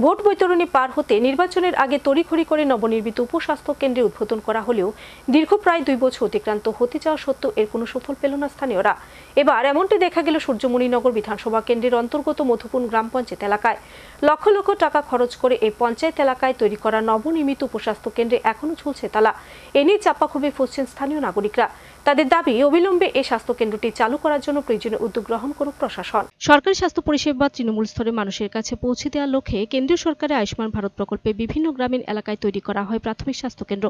Vote বৈতরণী পার হতে নির্বাচনের আগে তড়িঘড়ি করে নবনির্মিত উপস্বাস্থ্য কেন্দ্রে উদ্বোধন করা হলেও দীর্ঘ প্রায় দুই বছর অতিক্রান্ত হতে যাওয়া সত্ত্বেও এর কোনো সুফল পেল না স্থানীয়রা। এবার এমনটি দেখা গেল সূর্যমণিনগর বিধানসভা কেন্দ্রের অন্তর্গত মধুপুন গ্রাম পঞ্চায়েত এলাকায়। লক্ষ লক্ষ টাকা খরচ করে এই পঞ্চায়েত এলাকায় তৈরি করা নবনির্মিত উপস্বাস্থ্য কেন্দ্রে এখনও ঝুলছে তালা। এ নিয়ে চাপা ক্ষোভে ফুসছেন স্থানীয় নাগরিকরা। তাদের দাবি, অবিলম্বে এই স্বাস্থ্য কেন্দ্রটি চালু করার জন্য প্রয়োজনীয় উদ্যোগ গ্রহণ করুক প্রশাসন। সরকারি স্বাস্থ্য পরিষেবা তৃণমূল স্তরে মানুষের কাছে পৌঁছে দেওয়ার লক্ষ্যে কেন্দ্রীয় সরকারের আয়ুষ্মান ভারত প্রকল্পে বিভিন্ন গ্রামীণ এলাকায় তৈরি করা হয় প্রাথমিক স্বাস্থ্য কেন্দ্র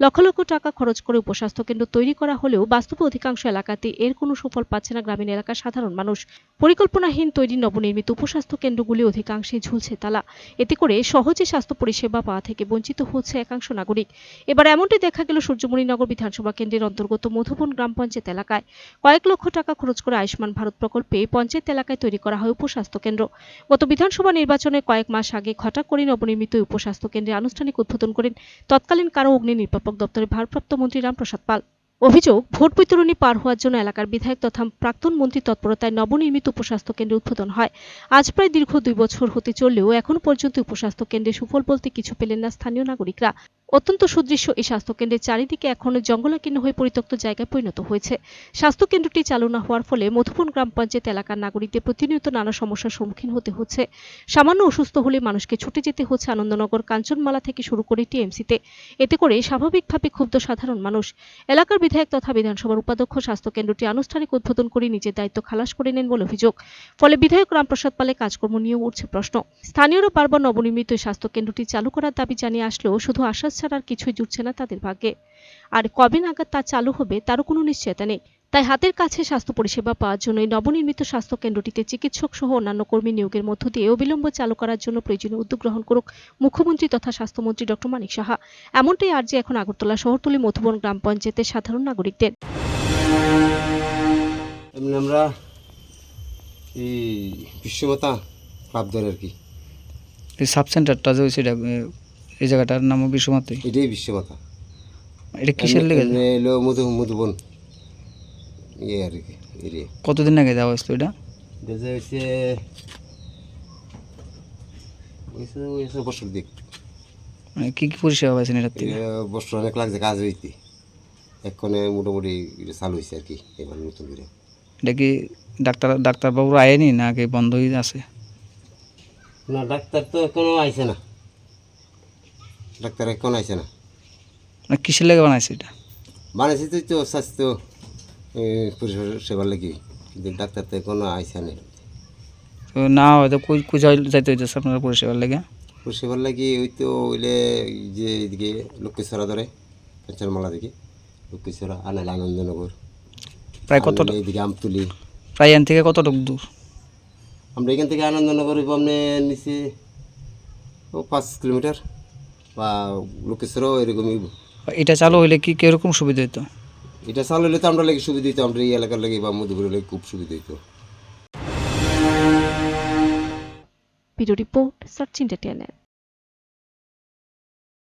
লক্ষ লক্ষ টাকা খরচ করে উপস্বাস্থ্য কেন্দ্র তৈরি করা হলেও বাস্তবে অধিকাংশ এলাকাতে এর কোনো সুফল পাচ্ছে না গ্রামীণ এলাকার সাধারণ মানুষ। পরিকল্পনাহীন তৈরি নবনির্মিত উপস্বাস্থ্য কেন্দ্রগুলি অধিকাংশে ঝুলছে তালা। এতে করে সহজে স্বাস্থ্য পরিষেবা পাওয়া থেকে বঞ্চিত হচ্ছে একাংশ নাগরিক। এবার এমনটি দেখা গেল সূর্যমণিনগর বিধানসভা কেন্দ্রের অন্তর্গত মধুবন গ্রাম পঞ্চায়েত এলাকায়। কয়েক লক্ষ টাকা খরচ করে আয়ুষ্মান ভারত প্রকল্পে পঞ্চায়েত এলাকায় তৈরি করা হয় উপস্বাস্থ্য কেন্দ্র। গত বিধানসভা নির্বাচনে কয়েক মাস আগে হঠাৎ করে নবনির্মিত উপস্বাস্থ্য কেন্দ্রে আনুষ্ঠানিক উদ্বোধন করেন তৎকালীন কারও অগ্নি নির্বাপক দপ্তরের ভারপ্রাপ্ত মন্ত্রী রামপ্রসাদ পাল। অভিযোগ, ভোট বিতরণী পার হওয়ার জন্য এলাকার বিধায়ক তথা প্রাক্তন মন্ত্রী তৎপরতায় নবনির্মিত উপস্বাস্থ্য কেন্দ্র উদ্বোধন হয়। আজ প্রায় দীর্ঘ দুই বছর হতে চললেও এখনও পর্যন্ত উপস্বাস্থ্য কেন্দ্রে সুফল বলতে কিছু পেলেন না স্থানীয় নাগরিকরা। অত্যন্ত সুদৃশ্য এই স্বাস্থ্যকেন্দ্রের চারিদিকে এখনও জঙ্গলাকীর্ণ হয়ে পরিত্যক্ত জায়গায় পরিণত হয়েছে। স্বাস্থ্যকেন্দ্রটি চালু না হওয়ার ফলে মধুপুর গ্রাম পঞ্চায়েত এলাকার নাগরিকদের প্রতিনিয়ত নানা সমস্যার সম্মুখীন হতে হচ্ছে। সামান্য অসুস্থ হলে মানুষকে ছুটে যেতে হচ্ছে আনন্দনগর কাঞ্চনমালা থেকে শুরু করে টিএমসিতে। এতে করে স্বাভাবিকভাবে ক্ষুব্ধ সাধারণ মানুষ। এলাকার বিধায়ক তথা বিধানসভার উপাধ্যক্ষ স্বাস্থ্যকেন্দ্রটি আনুষ্ঠানিক উদ্বোধন করে নিজের দায়িত্ব খালাস করে নেন বলে অভিযোগ। ফলে বিধায়ক রামপ্রসাদ পালের কাজকর্ম নিয়েও উঠছে প্রশ্ন। স্থানীয়রা বারবার নবনির্মিত স্বাস্থ্যকেন্দ্রটি চালু করার দাবি জানিয়ে আসলেও শুধু আশ্বাস ছাড়া আর কিছুই জুটছে না তাদের ভাগ্যে। আর কবে নাগাদ তা চালু হবে তারও কোনো নিশ্চয়তা নেই। তাই হাতের কাছে স্বাস্থ্য পরিষেবা পাওয়ার জন্য এই নবনির্মিত স্বাস্থ্য কেন্দ্রটিতে চিকিৎসক সহ অন্যান্য কর্মী নিয়োগের মধ্য দিয়ে অবিলম্ব চালু করার জন্য প্রয়োজনীয় উদ্যোগ গ্রহণ করুক মুখ্যমন্ত্রী তথা স্বাস্থ্যমন্ত্রী ডক্টর মানিক সাহা। এমনটাই আর্জি এখন আগরতলা শহরতলি মধুবন গ্রাম পঞ্চায়েতের সাধারণ নাগরিকদের। আমরা এই বিশ্বমাতা আর কি? এই সাব সেন্টারটা যে সেটা এই জায়গাটার নাম বিশ্বমাতে। এটাই বিশ্বমাতা। এটা কিসের লেগে? এলো মধু মধুবন ইয়ে আর কি কতদিন আগে দেওয়া হয়েছিল এটা? দেখা হয়েছে বছর দিক। মানে কি কি পরিষেবা পাইছেন এটার থেকে? বছর অনেক লাগছে কাজ হইতে। এক্ষণে মোটামুটি এটা চালু হয়েছে আর কি এবার নতুন করে। এটা কি ডাক্তার ডাক্তারবাবু আয়েনি না আগে বন্ধই আছে? না ডাক্তার তো এখনও আইছে না। ডাক্তার এখন আইছে না। মানে কিসের লেগে বানাইছে এটা? বানাইছে তুই তো স্বাস্থ্য এ, পরিষেবার লাগি। কিন্তু ডাক্তার তো এখনও আইসা নেই। তো না হয়তো যাই- যাইতে হইতেছে আপনার পরিষেবার লেগে? পরিষেবার লাগি ওই তো ওইলে যে এদিকে লক্ষ্মীছড়া ধরে কাঞ্চনমালা দিকে লক্ষ্মীছড়া আনাল আনন্দনগর। প্রায় কত এদিকে আমতুলি। প্রায় এখান থেকে কতটুকু দূর? আমরা এখান থেকে আনন্দনগর আপনি নিচে ও পাঁচ কিলোমিটার। বা লোকেশ্বরও এরকমই। এটা চালু হইলে কি কীরকম সুবিধা হতো এটা চালু হলে তো আমরা লাগে সুবিধা হইতো আমরা এই এলাকার লাগে বা মধুপুরের লাগে খুব সুবিধা হইতো। Video report search entertainment